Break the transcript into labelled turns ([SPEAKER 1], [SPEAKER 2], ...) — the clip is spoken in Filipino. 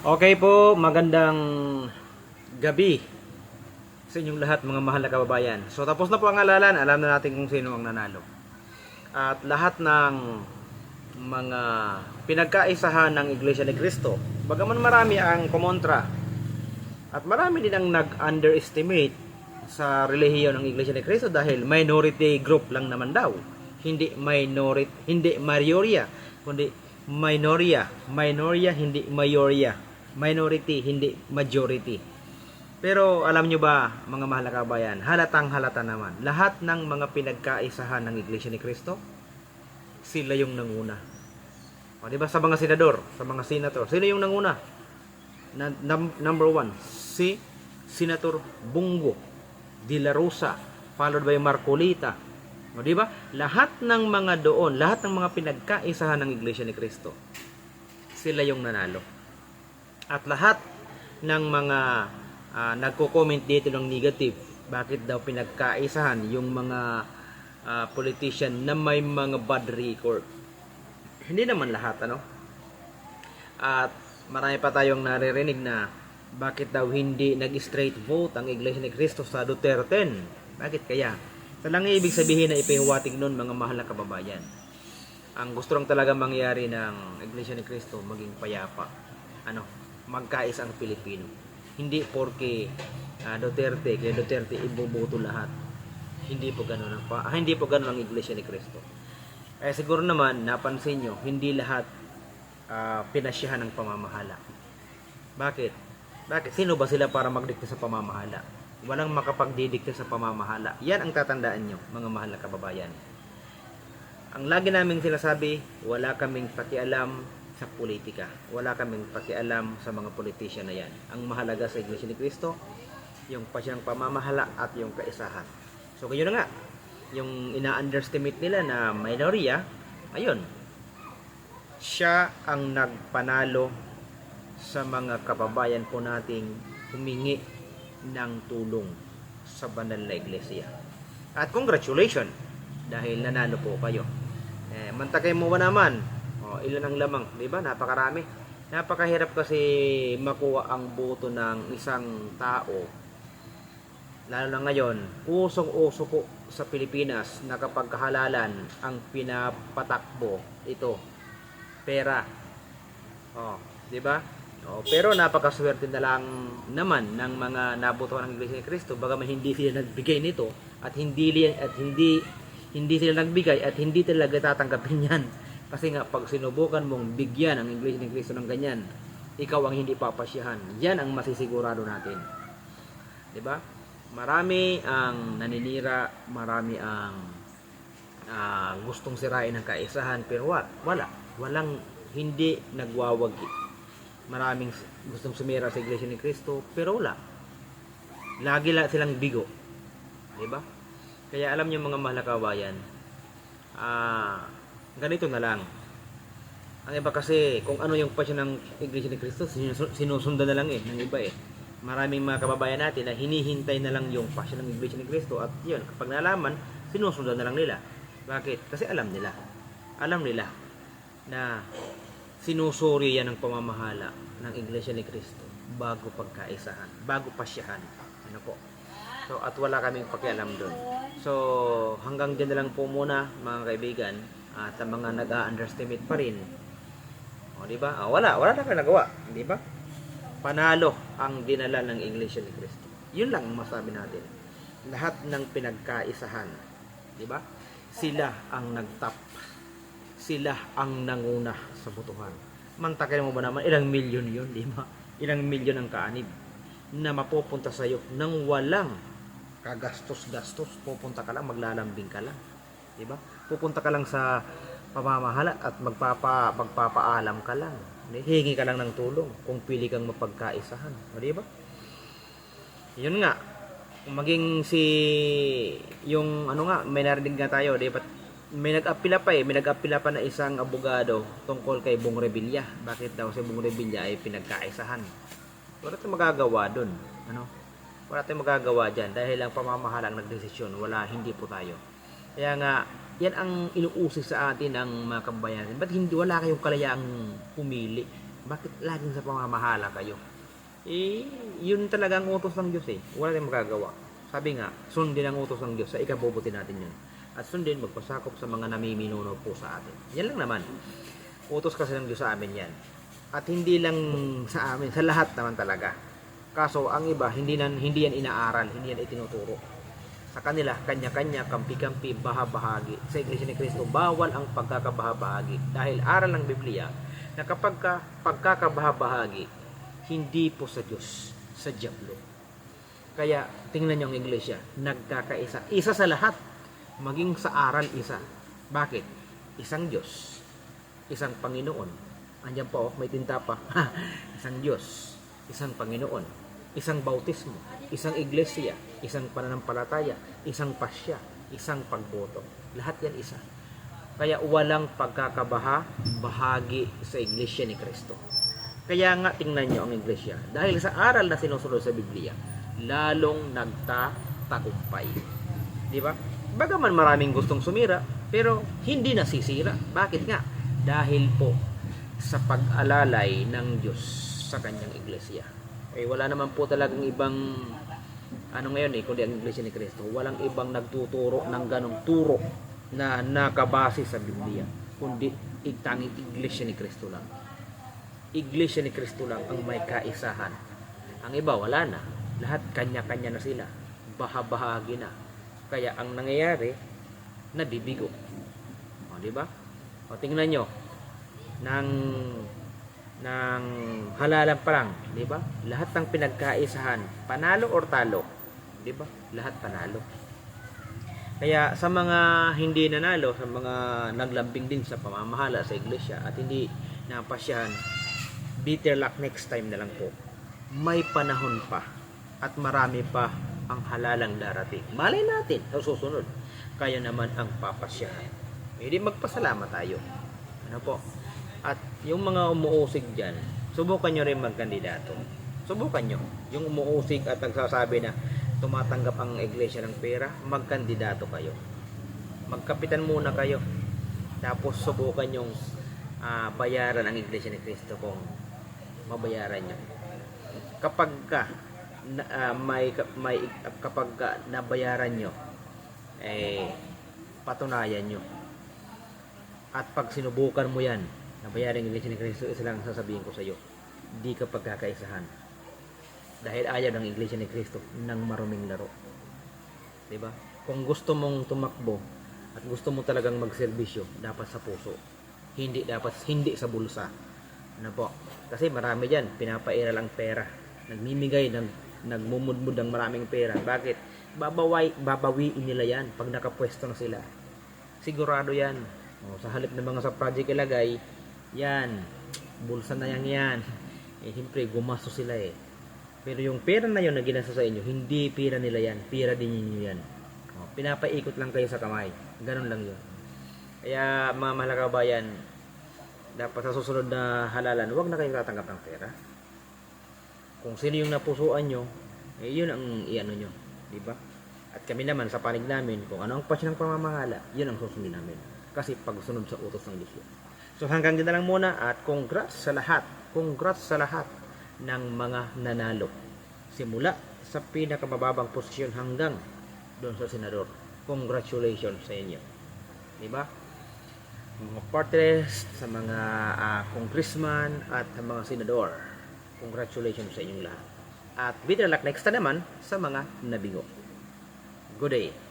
[SPEAKER 1] Okay po, magandang gabi sa inyong lahat mga mahal na kababayan. So tapos na po ang alalan, alam na natin kung sino ang nanalo. At lahat ng mga pinagkaisahan ng Iglesia ni Cristo, bagaman marami ang kumontra at marami din ang nag-underestimate sa relihiyon ng Iglesia ni Cristo dahil minority group lang naman daw. Hindi minority, hindi mayoria, kundi minoria, minoria hindi mayoria, minority hindi majority. Pero alam nyo ba, mga mahal na kabayan, halatang halata naman, lahat ng mga pinagkaisahan ng Iglesia ni Cristo, sila yung nanguna. O, di ba sa mga senador, sa mga senator, sino yung nanguna? Na, num- number one, si Senator Bungo de la Rosa, followed by Marcolita. O, di ba? Lahat ng mga doon, lahat ng mga pinagkaisahan ng Iglesia ni Cristo, sila yung nanalo. At lahat ng mga ah, nagko-comment dito ng negative, bakit daw pinagkaisahan yung mga ah, politician na may mga bad record. Hindi naman lahat, ano? At marami pa tayong naririnig na bakit daw hindi nag-straight vote ang Iglesia ni Cristo sa Duterte. Bakit kaya? Ito lang ang ibig sabihin na ipahiwatig nun mga mahal na kababayan. Ang gusto lang talaga mangyari ng Iglesia ni Cristo maging payapa. Ano? Magkais ang Pilipino. Hindi porke ah, Duterte, kaya Duterte iboboto lahat. Hindi po ganun ang ah, hindi po ganun ang Iglesia ni Cristo. Eh siguro naman napansin nyo, hindi lahat ah, pinasyahan ng pamamahala. Bakit? Bakit? Sino ba sila para magdikta sa pamamahala? Walang makapagdidikta sa pamamahala. Yan ang tatandaan nyo, mga mahal na kababayan. Ang lagi naming sinasabi, wala kaming pakialam sa politika. Wala kaming pakialam sa mga politician na yan. Ang mahalaga sa Iglesia ni Cristo, yung pasyang pamamahala at yung kaisahan. So, kayo na nga, yung ina-underestimate nila na minorya, ayun, siya ang nagpanalo sa mga kababayan po nating humingi ng tulong sa banal na iglesia. At congratulations dahil nanalo po kayo. Eh, mantakay mo ba naman? O, ilan ang lamang? Di ba? Napakarami. Napakahirap kasi makuha ang boto ng isang tao. Lalo na ngayon, usong-uso po sa Pilipinas na kapag kahalalan ang pinapatakbo ito, pera. Oh, di ba? Oh, pero napakaswerte na lang naman ng mga nabotohan ng Iglesia ni Cristo bagaman hindi sila nagbigay nito at hindi at hindi hindi sila nagbigay at hindi talaga tatanggapin yan. Kasi nga pag sinubukan mong bigyan ang Iglesia ni Cristo ng ganyan, ikaw ang hindi papasyahan. Yan ang masisigurado natin. ba? Marami ang naninira, marami ang ah, gustong sirain ang kaisahan pero wa- wala, walang hindi nagwawagi maraming gustong sumira sa Iglesia ni Cristo, pero wala. Lagi lang silang bigo. Ba? Kaya alam niyo mga mahal na kabayan, ah, ganito na lang. Ang iba kasi, kung ano yung pasyon ng Iglesia ni Cristo, sinusu- sinusundan na lang eh, ng iba eh. Maraming mga kababayan natin na hinihintay na lang yung pasyon ng Iglesia ni Cristo at yun, kapag nalaman, sinusundan na lang nila. Bakit? Kasi alam nila. Alam nila na sinusuri yan ng pamamahala ng Iglesia ni Cristo bago pagkaisahan, bago pasyahan. Ano po? So, at wala kaming pakialam doon. So, hanggang dyan na lang po muna, mga kaibigan, at ang mga nag-underestimate pa rin. O, di ba? Ah, wala, wala na kayo nagawa. Di ba? Panalo ang dinala ng Iglesia ni Cristo. Yun lang ang masabi natin. Lahat ng pinagkaisahan. Di ba? Sila ang nagtap sila ang nanguna sa botohan. Mantakin mo ba naman, ilang milyon yun, di ba? Ilang milyon ang kaanib na mapupunta sa iyo nang walang kagastos-gastos. Pupunta ka lang, maglalambing ka lang. Di ba? Pupunta ka lang sa pamamahala at magpapa, magpapaalam ka lang. Di? Hingi ka lang ng tulong kung pili kang mapagkaisahan. O, di ba? Yun nga, kung maging si yung ano nga may narinig nga tayo di ba may nag-apila pa eh may nag-apila pa na isang abogado tungkol kay Bong Revilla bakit daw si Bong Revilla ay pinagkaisahan wala tayong magagawa dun ano wala tayong magagawa dyan dahil ang pamamahala ang nagdesisyon wala hindi po tayo kaya nga yan ang inuusig sa atin ng mga kababayan natin ba't hindi wala kayong kalayaang pumili Bakit laging sa pamamahala kayo? Eh, yun talaga ang utos ng Diyos eh. Wala tayong magagawa. Sabi nga, sundin ang utos ng Diyos sa ikabubuti natin yun. At sundin, magpasakop sa mga namiminuno po sa atin. Yan lang naman. Utos kasi ng Diyos sa amin yan. At hindi lang sa amin, sa lahat naman talaga. Kaso, ang iba, hindi, nan, hindi yan inaaral, hindi yan itinuturo. Sa kanila, kanya-kanya, kampi-kampi, bahabahagi. Sa Iglesia ni Cristo, bawal ang pagkakabahabahagi. Dahil aral ng Biblia, na kapag ka, pagkakabahabahagi, hindi po sa Diyos, sa Diablo. Kaya, tingnan niyo ang Iglesia, nagkakaisa. Isa sa lahat, maging sa aral isa. Bakit? Isang Diyos, isang Panginoon. Andiyan po, oh, may tinta pa. isang Diyos, isang Panginoon, isang bautismo, isang iglesia, isang pananampalataya, isang pasya, isang pagboto. Lahat yan isa. Kaya walang pagkakabaha, bahagi sa iglesia ni Kristo. Kaya nga tingnan nyo ang iglesia. Dahil sa aral na sinusunod sa Biblia, lalong nagtatagumpay. Di ba? Bagaman maraming gustong sumira, pero hindi nasisira. Bakit nga? Dahil po sa pag-alalay ng Diyos sa kanyang iglesia. Eh, wala naman po talagang ibang ano ngayon eh, kundi ang iglesia ni Kristo. Walang ibang nagtuturo ng ganong turo na nakabase sa Biblia, kundi itanging iglesia ni Kristo lang. Iglesia ni Kristo lang ang may kaisahan. Ang iba wala na. Lahat kanya-kanya na sila. Bahabahagi na. Kaya ang nangyayari, nabibigo. O, di ba? O, tingnan nyo, ng ng halalan pa lang, di ba? Lahat ng pinagkaisahan, panalo or talo, di ba? Lahat panalo. Kaya sa mga hindi nanalo, sa mga naglambing din sa pamamahala sa iglesia at hindi napasyahan, bitter luck next time na lang po. May panahon pa at marami pa ang halalang darating. Malay natin sa susunod. Kaya naman ang papasyahan. Hindi magpasalamat tayo. Ano po? At yung mga umuusig dyan, subukan nyo rin magkandidato. Subukan nyo. Yung umuusig at nagsasabi na tumatanggap ang iglesia ng pera, magkandidato kayo. Magkapitan muna kayo. Tapos subukan yung ah, bayaran ang iglesia ni Cristo kung mabayaran nyo. Kapag ka na, ah, may, may kapag ka nabayaran nyo, eh, patunayan nyo. At pag sinubukan mo yan, nabayaran ng Iglesia ni Cristo, isa lang ang sasabihin ko sa iyo, di ka pagkakaisahan. Dahil ayaw ng Iglesia ni Cristo ng maruming laro. ba? Kung gusto mong tumakbo at gusto mo talagang magserbisyo, dapat sa puso. Hindi dapat hindi sa bulsa. Ano po? Kasi marami diyan, pinapaira lang pera. Nagmimigay ng nagmumudmud ng maraming pera. Bakit? Babaway, babawiin nila yan pag nakapwesto na sila. Sigurado yan. O, sa halip ng mga sa project ilagay, yan, bulsa na yan yan. Eh, siyempre, gumasto sila eh. Pero yung pera na yun na ginasa sa inyo, hindi pera nila yan, pera din ninyo yan. O, pinapaikot lang kayo sa kamay. Ganun lang yun. Kaya mga mahal na kabayan, dapat sa susunod na halalan, huwag na kayong tatanggap ng pera. Kung sino yung napusuan nyo, eh, yun ang iano nyo. Di ba? At kami naman sa panig namin, kung ano ang pasya ng pamamahala, yun ang susundin namin. Kasi pagsunod sa utos ng Diyos yun. So hanggang dito lang muna at congrats sa lahat. Congrats sa lahat ng mga nanalo. Simula sa pinakamababang posisyon hanggang doon sa senador. Congratulations sa inyo. Di ba? Mga parties, sa mga ah, congressman at sa mga senador. Congratulations sa inyong lahat. At better luck next time naman sa mga nabigo. Good day.